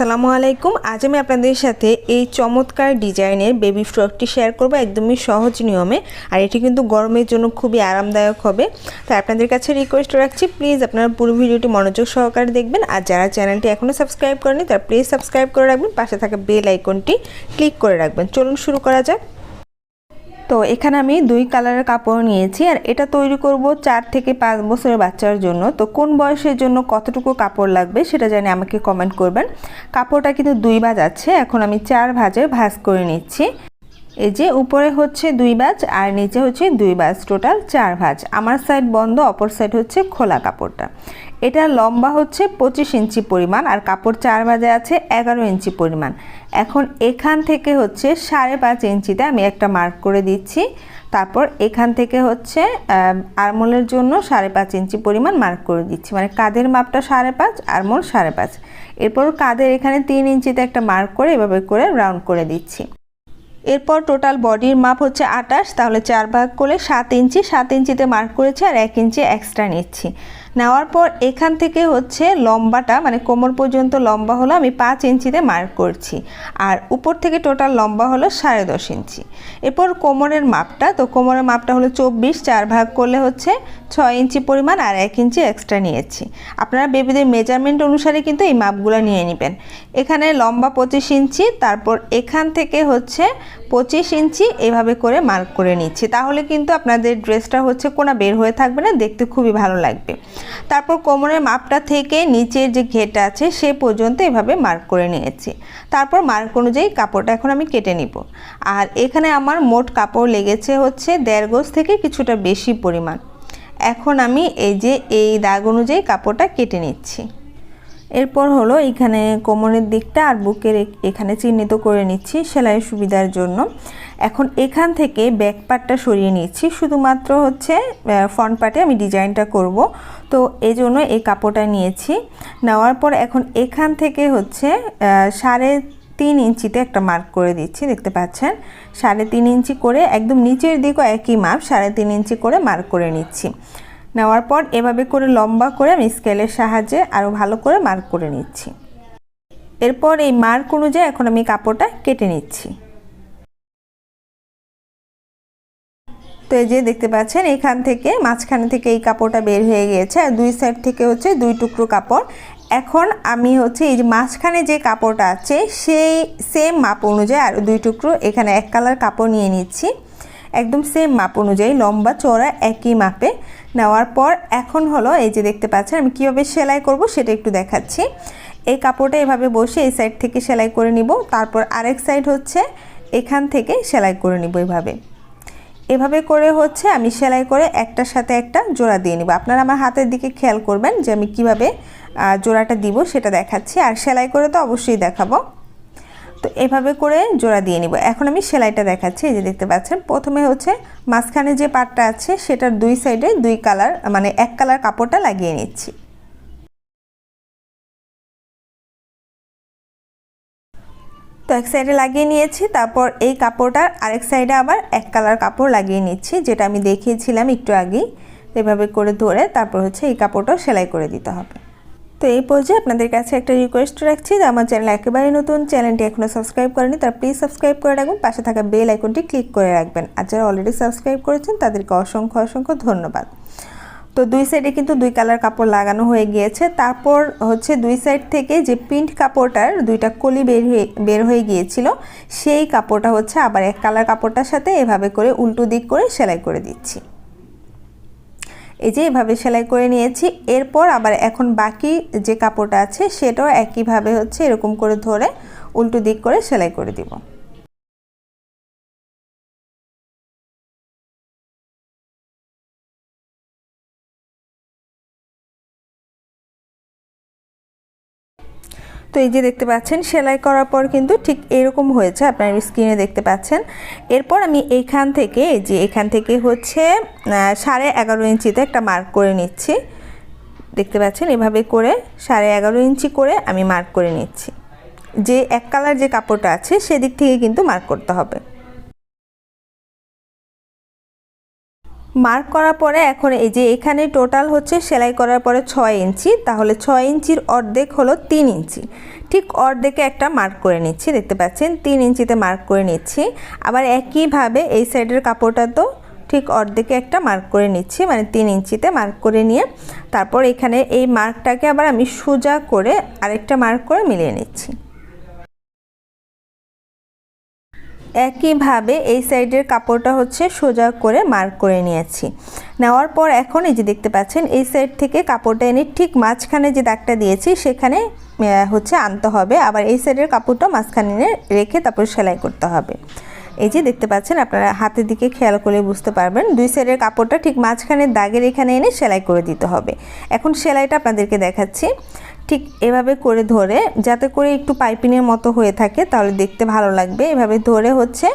আসসালামু আলাইকুম। আজ আমি আপনাদের সাথে এই চমৎকার ডিজাইনের বেবি ফ্রকটি শেয়ার করব একদমই সহজ নিয়মে, আর এটি কিন্তু গরমের জন্য খুবই আরামদায়ক হবে। তাই আপনাদের কাছে রিকোয়েস্ট রাখছি প্লিজ আপনারা পুরো ভিডিওটি মনোযোগ সহকারে দেখবেন। আর যারা চ্যানেলটি এখনও সাবস্ক্রাইব করেনি তারা প্লিজ সাবস্ক্রাইব করে রাখবেন। পাশে থাকা বেল আইকনটি ক্লিক করে রাখবেন। চলুন শুরু করা যাক। তো এখানে আমি দুই কালারের কাপড় নিয়েছি আর এটা তৈরি করব চার থেকে পাঁচ বছরের বাচ্চার জন্য। তো কোন বয়সের জন্য কতটুকু কাপড় লাগবে সেটা জানি আমাকে কমেন্ট করবেন। কাপড়টা কিন্তু দুই ভাজ আছে, এখন আমি চার ভাজে ভাজ করে নিচ্ছি। এই যে উপরে হচ্ছে দুই বাজ আর নিচে হচ্ছে দুই বাজ টোটাল চার ভাজ। আমার সাইড বন্ধ, অপর সাইড হচ্ছে খোলা কাপড়টা। এটা লম্বা হচ্ছে পঁচিশ ইঞ্চি পরিমাণ আর কাপড় চার বাজে আছে এগারো ইঞ্চি পরিমাণ। এখন এখান থেকে হচ্ছে সাড়ে পাঁচ ইঞ্চিতে আমি একটা মার্ক করে দিচ্ছি। তারপর এখান থেকে হচ্ছে আরমোলের জন্য সাড়ে পাঁচ ইঞ্চি পরিমাণ মার্ক করে দিচ্ছি। মানে কাঁধের মাপটা সাড়ে পাঁচ, আরমোল সাড়ে পাঁচ। এরপর কাঁধের এখানে তিন ইঞ্চিতে একটা মার্ক করে এভাবে করে রাউন্ড করে দিচ্ছি। এরপর টোটাল বডির মাপ হচ্ছে আটাশ তাহলে চার ভাগ করে সাত ইঞ্চি। সাত ইঞ্চিতে মার্ক করেছি আর এক ইঞ্চি এক্সট্রা নিচ্ছি। নেওয়ার পর এখান থেকে হচ্ছে লম্বাটা মানে কোমর পর্যন্ত লম্বা হলো আমি পাঁচ ইঞ্চিতে মার্ক করছি। আর উপর থেকে টোটাল লম্বা হলো সাড়ে দশ ইঞ্চি। এরপর কোমরের মাপটা, তো কোমরের মাপটা হলো চব্বিশ, চার ভাগ করলে হচ্ছে ছয় ইঞ্চি পরিমাণ আর এক ইঞ্চি এক্সট্রা নিয়েছি। আপনারা বেবিদের মেজারমেন্ট অনুসারে কিন্তু এই মাপগুলো নিয়ে নেবেন। এখানে লম্বা পঁচিশ ইঞ্চি, তারপর এখান থেকে হচ্ছে পঁচিশ ইঞ্চি এভাবে করে মার্ক করে নিচ্ছি। তাহলে কিন্তু আপনাদের ড্রেসটা হচ্ছে কোনা বের হয়ে থাকবে না, দেখতে খুবই ভালো লাগবে। তারপর কোমরের মাপটা থেকে নিচের যে ঘেটা আছে, সে পর্যন্ত এভাবে মার্ক করে নিয়েছি। তারপর মার্ক অনুযায়ী কাপড়টা এখন আমি কেটে নিব। আর এখানে আমার মোট কাপড় লেগেছে হচ্ছে দেড় গোজ থেকে কিছুটা বেশি পরিমাণ। এখন আমি এই যে, এই দাগ অনুযায়ী কাপড়টা কেটে নিচ্ছি। এরপর হলো এখানে কোমরের দিকটা আর বুকের এখানে চিহ্নিত করে নিচ্ছি সেলাইয়ের সুবিধার জন্য। এখন এখান থেকে ব্যাক পার্টটা সরিয়ে নিচ্ছি। শুধুমাত্র হচ্ছে ফ্রন্ট পার্টে আমি ডিজাইনটা করব। তো এই জন্য এই কাপড়টা নিয়েছি। নেওয়ার পর এখন এখান থেকে হচ্ছে সাড়ে তিন ইঞ্চিতে একটা মার্ক করে দিচ্ছি, দেখতে পাচ্ছেন? সাড়ে তিন ইঞ্চি করে, একদম নিচের দিকও একই মাপ সাড়ে তিন ইঞ্চি করে মার্ক করে নিচ্ছি। নেওয়ার পর এভাবে করে লম্বা করে আমি স্কেলের সাহায্যে আরও ভালো করে মার্ক করে নিচ্ছি। এরপর এই মার্ক অনুযায়ী এখন আমি কাপড়টা কেটে নিচ্ছি। তো এই যে দেখতে পাচ্ছেন, এখান থেকে মাঝখানে থেকে এই কাপড়টা বের হয়ে গিয়েছে আর দুই সাইড থেকে হচ্ছে দুই টুকরো কাপড়। এখন আমি হচ্ছে এই যে মাঝখানে যে কাপড়টা আছে, সেই সেম মাপ অনুযায়ী আর দুই টুকরো এখানে এক কালার কাপড় নিয়ে নিচ্ছি। একদম সেম মাপ অনুযায়ী লম্বা চওড়া একই মাপে। নেওয়ার পর এখন হলো এই যে দেখতে পাচ্ছেন, আমি কীভাবে সেলাই করব সেটা একটু দেখাচ্ছি। এই কাপড়টা এভাবে বসে এই সাইড থেকে সেলাই করে নিব, তারপর আরেক সাইড হচ্ছে এখান থেকে সেলাই করে নিব এভাবে। এভাবে করে হচ্ছে আমি সেলাই করে একটার সাথে একটা জোড়া দিয়ে নিব। আপনারা আমার হাতের দিকে খেয়াল করবেন যে আমি কীভাবে জোড়াটা দিব সেটা দেখাচ্ছি। আর সেলাই করে তো অবশ্যই দেখাবো। তো এভাবে করে জোড়া দিয়ে নিব। এখন আমি সেলাইটা দেখাচ্ছি, এই যে দেখতে পাচ্ছেন। প্রথমে হচ্ছে মাঝখানে যে পাটটা আছে, সেটার দুই সাইডে দুই কালার মানে এক কালার কাপড়টা লাগিয়ে নিচ্ছি। তো এক সাইডে লাগিয়ে নিয়েছি, তারপর এই কাপড়টার আরেক সাইডে আবার এক কালার কাপড় লাগিয়ে নিচ্ছি, যেটা আমি দেখিয়েছিলাম একটু আগেই। এভাবে করে ধরে তারপর হচ্ছে এই কাপড়টাও সেলাই করে দিতে হবে। তো এই পর্যায়ে আপনাদের কাছে একটা রিকোয়েস্ট রাখছি যে আমার চ্যানেল একেবারে নতুন চ্যানেলটি এখনও সাবস্ক্রাইব করেনি, তার প্লিজ সাবস্ক্রাইব করে রাখবেন, পাশে থাকা বেল আইকনটি ক্লিক করে রাখবেন। আর যারা অলরেডি সাবস্ক্রাইব করেছেন, তাদেরকে অসংখ্য অসংখ্য ধন্যবাদ। তো দুই সাইডে কিন্তু দুই কালার কাপড় লাগানো হয়ে গিয়েছে। তারপর হচ্ছে দুই সাইড থেকে যে প্রিন্ট কাপড়টার দুইটা কলি বের হয়ে বের হয়ে গিয়েছিল, সেই কাপড়টা হচ্ছে আবার এক কালার কাপড়টার সাথে এভাবে করে উল্টো দিক করে সেলাই করে দিচ্ছি। এই যে এভাবে সেলাই করে নিয়েছি। এরপর আবার এখন বাকি যে কাপড়টা আছে, সেটাও একইভাবে হচ্ছে এরকম করে ধরে উল্টো দিক করে সেলাই করে দিব। তো এই যে দেখতে পাচ্ছেন, সেলাই করার পর কিন্তু ঠিক এরকম হয়েছে, আপনার স্ক্রিনে দেখতে পাচ্ছেন। এরপর আমি এইখান থেকে, এই যে এখান থেকে হচ্ছে সাড়ে এগারো ইঞ্চিতে একটা মার্ক করে নিচ্ছি। দেখতে পাচ্ছেন, এভাবে করে সাড়ে এগারো ইঞ্চি করে আমি মার্ক করে নিচ্ছি। যে এক কালার যে কাপড়টা আছে, সেদিক থেকে কিন্তু মার্ক করতে হবে। মার্ক করার পরে এখন এই যে এখানে টোটাল হচ্ছে সেলাই করার পরে ছয় ইঞ্চি, তাহলে ছয় ইঞ্চির অর্ধেক হলো তিন ইঞ্চি। ঠিক অর্ধেকে একটা মার্ক করে নিচ্ছি, দেখতে পাচ্ছেন? তিন ইঞ্চিতে মার্ক করে নিচ্ছি। আবার একইভাবে এই সাইডের কাপড়টা তো ঠিক অর্ধেকে একটা মার্ক করে নিচ্ছি মানে তিন ইঞ্চিতে মার্ক করে নিয়ে তারপর এখানে এই মার্কটাকে আবার আমি সোজা করে আরেকটা মার্ক করে মিলিয়ে নিচ্ছি। একইভাবে এই সাইডের কাপড়টা হচ্ছে সোজা করে মার্ক করে নিয়েছি। নেওয়ার পর এখন এই যে দেখতে পাচ্ছেন, এই সাইড থেকে কাপড়টা এনে ঠিক মাঝখানে যে দাগটা দিয়েছি, সেখানে হচ্ছে আনতে হবে। আবার এই সাইডের কাপড়টা মাঝখানে এনে রেখে তারপর সেলাই করতে হবে। এই যে দেখতে পাচ্ছেন, আপনারা হাতের দিকে খেয়াল করে বুঝতে পারবেন, দুই সাইডের কাপড়টা ঠিক মাঝখানে দাগের এখানে এনে সেলাই করে দিতে হবে। এখন সেলাইটা আপনাদেরকে দেখাচ্ছি। ঠিক এভাবে করে ধরে, যাতে করে একটু পাইপিনের মতো হয়ে থাকে, তাহলে দেখতে ভালো লাগবে। এভাবে ধরে হচ্ছে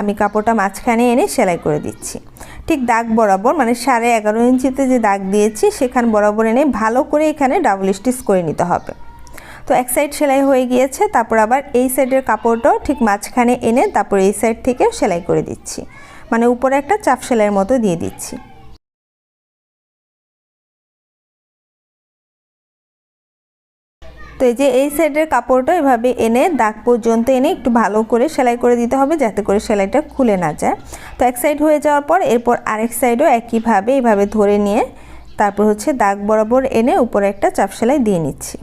আমি কাপড়টা মাঝখানে এনে সেলাই করে দিচ্ছি। ঠিক দাগ বরাবর মানে সাড়ে এগারো ইঞ্চিতে যে দাগ দিয়েছি, সেখান বরাবর এনে ভালো করে এখানে ডাবল স্টিচ করে নিতে হবে। তো এক সাইড সেলাই হয়ে গিয়েছে, তারপর আবার এই সাইডের কাপড়টাও ঠিক মাঝখানে এনে তারপর এই সাইড থেকেও সেলাই করে দিচ্ছি। মানে উপরে একটা চাপ সেলাইয়ের মতো দিয়ে দিচ্ছি। তো এই যে এই সাইডের কাপড়টা এভাবে এনে দাগ পর্যন্ত এনে একটু ভালো করে সেলাই করে দিতে হবে যাতে করে সেলাইটা খুলে না যায়। তো এক সাইড হয়ে যাওয়ার পর এরপর আরেক সাইডও একইভাবে এভাবে ধরে নিয়ে তারপর হচ্ছে দাগ বরাবর এনে উপরে একটা চাপ সেলাই দিয়ে নিচ্ছি।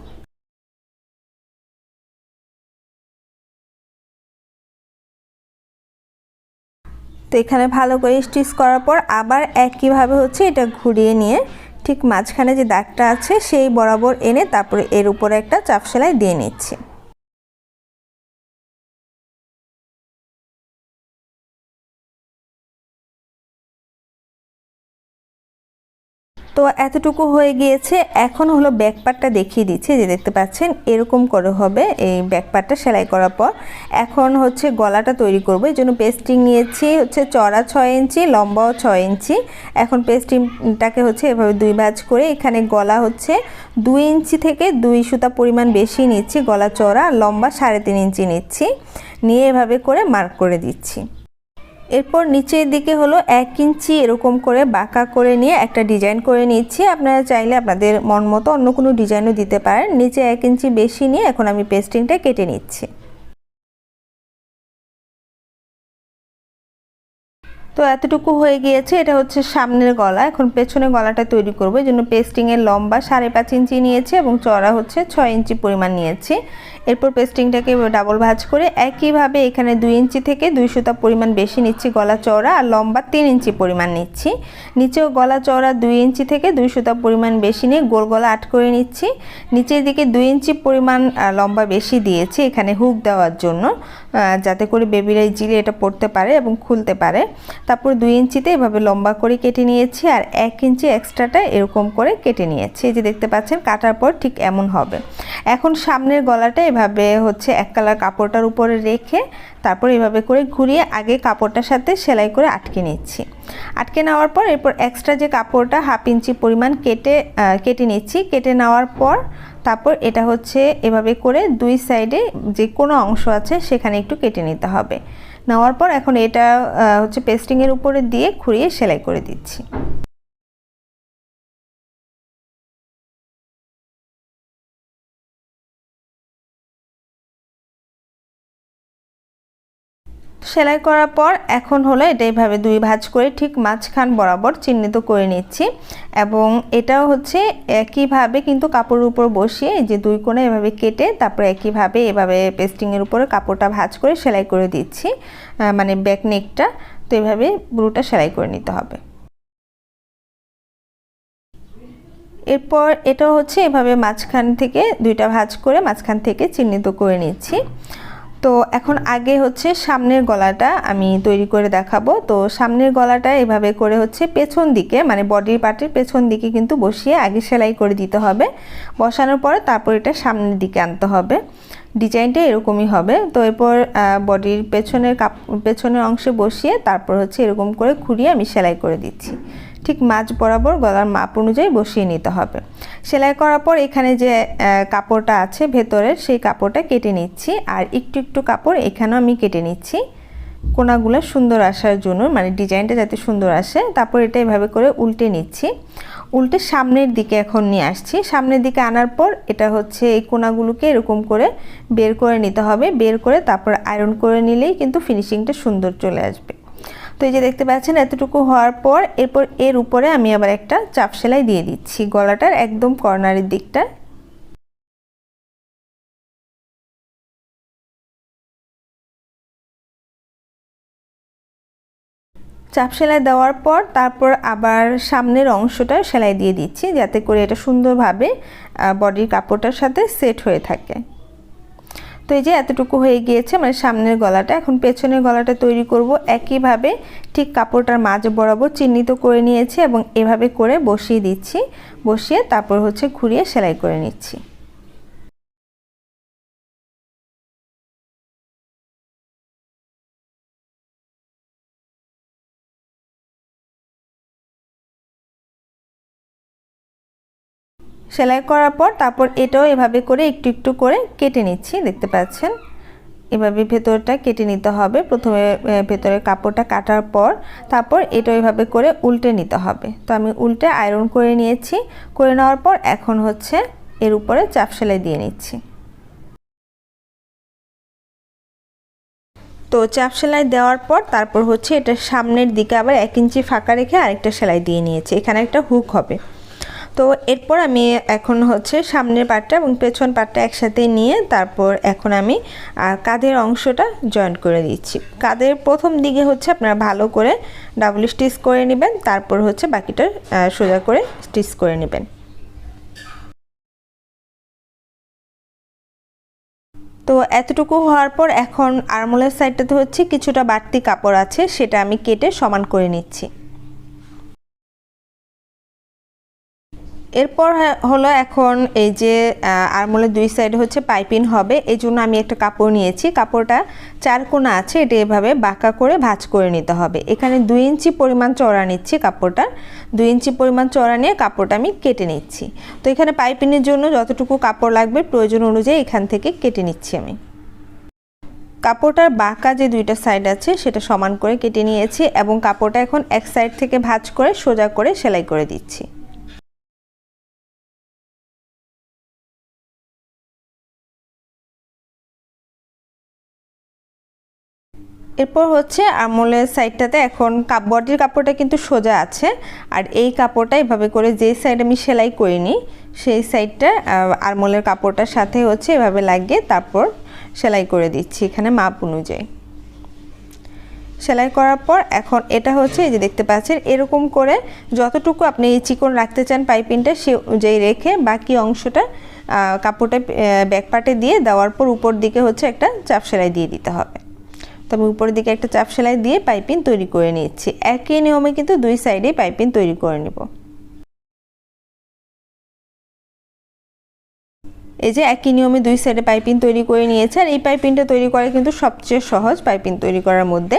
তো এখানে ভালো করে স্টিচ করার পর আবার একইভাবে হচ্ছে এটা ঘুরিয়ে নিয়ে ঠিক মাঝখানে যে দাগটা আছে, সেই বরাবর এনে তারপরে এর উপরে একটা চাপ সেলাই দিয়ে নিচ্ছি। তো এতটুকু হয়ে গিয়েছে। এখন হলো ব্যাকপার্টটা দেখিয়ে দিচ্ছি। যে দেখতে পাচ্ছেন, এরকম করে হবে এই ব্যাকপার্টটা সেলাই করার পর। এখন হচ্ছে গলাটা তৈরি করব। এই জন্য পেস্টিং নিয়েছি হচ্ছে চড়া ছয় ইঞ্চি, লম্বাও ছয় ইঞ্চি। এখন পেস্টিংটাকে হচ্ছে এভাবে দুই ভাজ করে এখানে গলা হচ্ছে দুই ইঞ্চি থেকে দুই সুতা পরিমাণ বেশি নিচ্ছি গলা চড়া লম্বা সাড়ে তিন ইঞ্চি নিচ্ছি। নিয়ে এভাবে করে মার্ক করে দিচ্ছি। এরপর নিচের দিকে হলো এক ইঞ্চি এরকম করে বাঁকা করে নিয়ে একটা ডিজাইন করে নিচ্ছি। আপনারা চাইলে আপনাদের মন মতো অন্য কোনো ডিজাইনও দিতে পারেন। নিচে এক ইঞ্চি বেশি নিয়ে এখন আমি পেস্টিংটা কেটে নিচ্ছি। তো এতটুকু হয়ে গিয়েছে, এটা হচ্ছে সামনের গলা। এখন পেছনের গলাটা তৈরি করব। এই জন্য পেস্টিংয়ের লম্বা সাড়ে পাঁচ ইঞ্চি নিয়েছি এবং চড়া হচ্ছে ছয় ইঞ্চি পরিমাণ নিয়েছি। এরপর পেস্টিংটাকে ডাবল ভাজ করে একইভাবে এখানে দুই ইঞ্চি থেকে দুই সুতা পরিমাণ বেশি নিচ্ছি গলা চওড়া আর লম্বা তিন ইঞ্চি পরিমাণ নিচ্ছি। নিচেও গলা চওড়া দুই ইঞ্চি থেকে দুই সুতা পরিমাণ বেশি নিয়ে গোল গলা আট করে নিচ্ছি। নিচের দিকে দুই ইঞ্চি পরিমাণ লম্বা বেশি দিয়েছি এখানে হুক দেওয়ার জন্য যাতে করে বেবিরা ইজিলি এটা পড়তে পারে এবং খুলতে পারে। তারপর দুই ইঞ্চিতে এভাবে লম্বা করে কেটে নিয়েছি আর এক ইঞ্চি এক্সট্রাটা এরকম করে কেটে নিয়েছি। এই যে দেখতে পাচ্ছেন, কাটার পর ঠিক এমন হবে। এখন সামনের গলাটা এভাবে হচ্ছে এক কালার কাপড়টার উপরে রেখে তারপর এভাবে করে ঘুরিয়ে আগে কাপড়টার সাথে সেলাই করে আটকে নিচ্ছি। আটকে নেওয়ার পর এরপর এক্সট্রা যে কাপড়টা হাফ ইঞ্চি পরিমাণ কেটে কেটে নিচ্ছি, কেটে নেওয়ার পর তারপর এটা হচ্ছে এভাবে করে দুই সাইডে যে কোনো অংশ আছে সেখানে একটু কেটে নিতে হবে। নেওয়ার পর এখন এটা হচ্ছে পেস্টিংয়ের উপরে দিয়ে খুঁড়িয়ে সেলাই করে দিচ্ছি। সেলাই করার পর এখন হলো এটা এইভাবে দুই ভাঁজ করে ঠিক মাঝখান বরাবর চিহ্নিত করে নিচ্ছি। এবং এটাও হচ্ছে একইভাবে কিন্তু কাপড়ের উপর বসিয়ে যে দুই কোণে এভাবে কেটে তারপরে একইভাবে এভাবে পেস্টিংয়ের উপরে কাপড়টা ভাঁজ করে সেলাই করে দিচ্ছি মানে ব্যাক নেকটা তো এভাবে ব্রুটা সেলাই করে নিতে হবে। এরপর এটা হচ্ছে এভাবে মাঝখান থেকে দুইটা ভাঁজ করে মাঝখান থেকে চিহ্নিত করে নিচ্ছি। তো এখন আগে হচ্ছে সামনের গলাটা আমি তৈরি করে দেখাবো। তো সামনের গলাটা এভাবে করে হচ্ছে পেছন দিকে মানে বডির পার্টের পেছন দিকে কিন্তু বসিয়ে আগে সেলাই করে দিতে হবে। বসানোর পরে তারপর এটা সামনের দিকে আনতে হবে। ডিজাইনটা এরকমই হবে। তো এরপর বডির পেছনের কাপ, পেছনের অংশে বসিয়ে তারপর হচ্ছে এরকম করে খুঁড়িয়ে আমি সেলাই করে দিচ্ছি। ঠিক মাঝ বরাবর গলার মাপ অনুযায়ী বসিয়ে নিতে হবে। সেলাই করার পর এখানে যে কাপড়টা আছে ভেতরের, সেই কাপড়টা কেটে নিচ্ছি। আর একটু একটু কাপড় এখানেও আমি কেটে নিচ্ছি। কোনাগুলো সুন্দর আসার জন্য মানে ডিজাইনটা যাতে সুন্দর আসে, তারপর এটা এভাবে করে উল্টে নিচ্ছি। উল্টে সামনের দিকে এখন নিয়ে আসছি। সামনের দিকে আনার পর এটা হচ্ছে এই কোনাগুলোকে এরকম করে বের করে নিতে হবে। বের করে তারপর আয়রন করে নিলেই কিন্তু ফিনিশিংটা সুন্দর চলে আসবে। তো এই যে দেখতে পাচ্ছেন, এতটুকু হওয়ার পর এরপর এর উপরে আমি আবার একটা চাপ সেলাই দিয়ে দিচ্ছি গলাটার একদম কর্নারের দিকটা। চাপ সেলাই দেওয়ার পর তারপর আবার সামনের অংশটা সেলাই দিয়ে দিচ্ছি, যাতে করে এটা সুন্দরভাবে বডির কাপড়টার সাথে সেট হয়ে থাকে। তো এই যে এতটুকু হয়ে গিয়েছে মানে সামনের গলাটা, এখন পেছনের গলাটা তৈরি করব একইভাবে, ঠিক কাপড়টার মাঝ বরাবর চিহ্নিত করে নিয়েছি এবং এভাবে করে বসিয়ে দিচ্ছি, বসিয়ে তারপর হচ্ছে ঘুরিয়ে সেলাই করে নিচ্ছি। সেলাই করার পর তারপর এটাও এভাবে করে একটু একটু করে কেটে নিচ্ছি, দেখতে পাচ্ছেন? এভাবে ভেতরটা কেটে নিতে হবে। প্রথমে ভেতরের কাপড়টা কাটার পর তারপর এটা এভাবে করে উল্টে নিতে হবে। তো আমি উল্টে আয়রন করে নিয়েছি। করে নেওয়ার পর এখন হচ্ছে এর উপরে চাপ সেলাই দিয়ে নিচ্ছি। তো চাপ সেলাই দেওয়ার পর তারপর হচ্ছে এটা সামনের দিকে আবার এক ইঞ্চি ফাঁকা রেখে আরেকটা সেলাই দিয়ে নিয়েছি। এখানে একটা হুক হবে। তো এরপর আমি এখন হচ্ছে সামনের পাটটা এবং পেছন পাটটা একসাথে নিয়ে তারপর এখন আমি কাঁধের অংশটা জয়েন্ট করে দিচ্ছি। কাঁধের প্রথম দিকে হচ্ছে আপনারা ভালো করে ডাবল স্টিচ করে নেবেন, তারপর হচ্ছে বাকিটা সোজা করে স্টিচ করে নেবেন। তো এতটুকু হওয়ার পর এখন আরমোলের সাইডটাতে হচ্ছে কিছুটা বাড়তি কাপড় আছে, সেটা আমি কেটে সমান করে নিচ্ছি। এরপর হলো এখন এই যে আরমোলের দুই সাইডে হচ্ছে পাইপিং হবে। এই জন্য আমি একটা কাপড় নিয়েছি। কাপড়টা চার কোনা আছে, এটা এভাবে বাঁকা করে ভাঁজ করে নিতে হবে। এখানে দুই ইঞ্চি পরিমাণ চড়া নিচ্ছি কাপড়টার। দুই ইঞ্চি পরিমাণ চড়া নিয়ে কাপড়টা আমি কেটে নিচ্ছি। তো এখানে পাইপিংয়ের জন্য যতটুকু কাপড় লাগবে প্রয়োজন অনুযায়ী এখান থেকে কেটে নিচ্ছি আমি। কাপড়টার বাঁকা যে দুইটা সাইড আছে, সেটা সমান করে কেটে নিয়েছি এবং কাপড়টা এখন এক সাইড থেকে ভাঁজ করে সোজা করে সেলাই করে দিচ্ছি। এরপর হচ্ছে আমলের সাইডটাতে এখন বডির কাপড়টা কিন্তু সোজা আছে। আর এই কাপড়টা এভাবে করে যে সাইড আমি সেলাই করিনি, সেই সাইডটা আরমোলের কাপড়টার সাথে হচ্ছে এভাবে লাগিয়ে তারপর সেলাই করে দিচ্ছি এখানে মাপ অনুযায়ী। সেলাই করার পর এখন এটা হচ্ছে এই যে দেখতে পাচ্ছেন, এরকম করে যতটুকু আপনি চিকন রাখতে চান পাইপিংটা সে অনুযায়ী রেখে বাকি অংশটা কাপড়টা ব্যাকপাটে দিয়ে দেওয়ার পর উপর দিকে হচ্ছে একটা চাপ সেলাই দিয়ে দিতে হবে। তবে উপরের দিকে একটা চাপ সেলাই দিয়ে পাইপিং তৈরি করে নিচ্ছি একই নিয়মে কিন্তু দুই সাইডে পাইপিং তৈরি করে নেব। এই যে একই নিয়মে দুই সাইডে পাইপিং তৈরি করে নিয়েছে আর এই পাইপিংটা তৈরি করা কিন্তু সবচেয়ে সহজ পাইপিং তৈরি করার মধ্যে।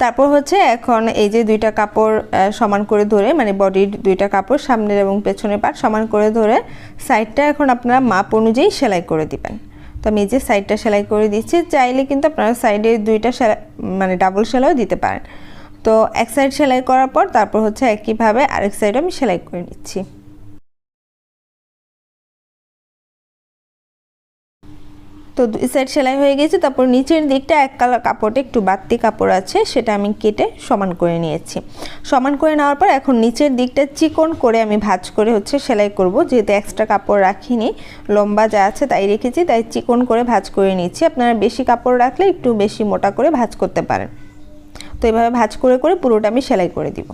তারপর হচ্ছে এখন এই যে দুইটা কাপড় সমান করে ধরে মানে বডির দুইটা কাপড় সামনের এবং পেছনের পাট সমান করে ধরে, সাইডটা এখন আপনারা মাপ অনুযায়ী সেলাই করে দিবেন। তো আমি এই যে সাইডটা সেলাই করে দিচ্ছি, চাইলে কিন্তু আপনারা সাইডে দুইটা সেলাই মানে ডাবল সেলাইও দিতে পারেন। তো এক সাইড সেলাই করার পর তারপর হচ্ছে একইভাবে আরেক সাইড আমি সেলাই করে নিচ্ছি। তো দুই সাইড সেলাই হয়ে গেছে, তারপর নিচের দিকটা এক কালার কাপড়ে একটু বাড়তি কাপড় আছে, সেটা আমি কেটে সমান করে নিয়েছি। সমান করে নেওয়ার পর এখন নিচের দিকটা চিকন করে আমি ভাজ করে হচ্ছে সেলাই করব, যেহেতু এক্সট্রা কাপড় রাখিনি, লম্বা যা আছে তাই রেখেছি, তাই চিকন করে ভাজ করে নিচ্ছি আপনারা বেশি কাপড় রাখলে একটু বেশি মোটা করে ভাজ করতে পারেন। তো এভাবে ভাজ করে করে পুরোটা আমি সেলাই করে দিব।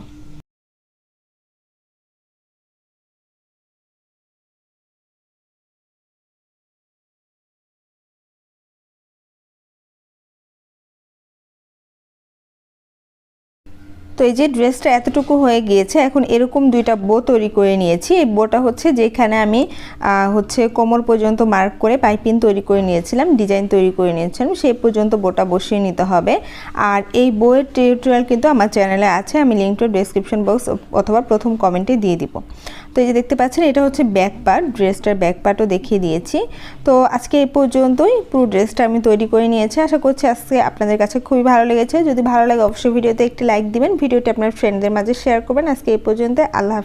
তো এই যে ড্রেসটা এতটুকু হয়ে গিয়েছে, এখন এরকম দুইটা বো তৈরি করে নিয়েছি। এই বোটা হচ্ছে যেখানে আমি হচ্ছে কোমর পর্যন্ত মার্ক করে পাইপিন তৈরি করে নিয়েছিলাম, ডিজাইন তৈরি করে নিয়েছিলাম, সেই পর্যন্ত বোটা বসিয়ে নিতে হবে। আর এই বইয়ের টিউটোরিয়াল কিন্তু আমার চ্যানেলে আছে, আমি লিঙ্কটা ডিসক্রিপশন বক্স অথবা প্রথম কমেন্টে দিয়ে দিব। এই যে দেখতে পাচ্ছেন, এটা হচ্ছে ব্যাক পার্ট ড্রেসটার ব্যাক পার্টও দেখিয়ে দিয়েছি। তো আজকে এই পর্যন্তই, পুরো ড্রেসটা আমি তৈরি করে নিয়েছি। আশা করছি আজকে আপনাদের কাছে খুবই ভালো লেগেছে। যদি ভালো লাগে, অবশ্যই ভিডিওতে একটি লাইক দিবেন। ভিডিওটি আপনার ফ্রেন্ডদের মাঝে শেয়ার করবেন। আজকে এই পর্যন্ত আল্লাহ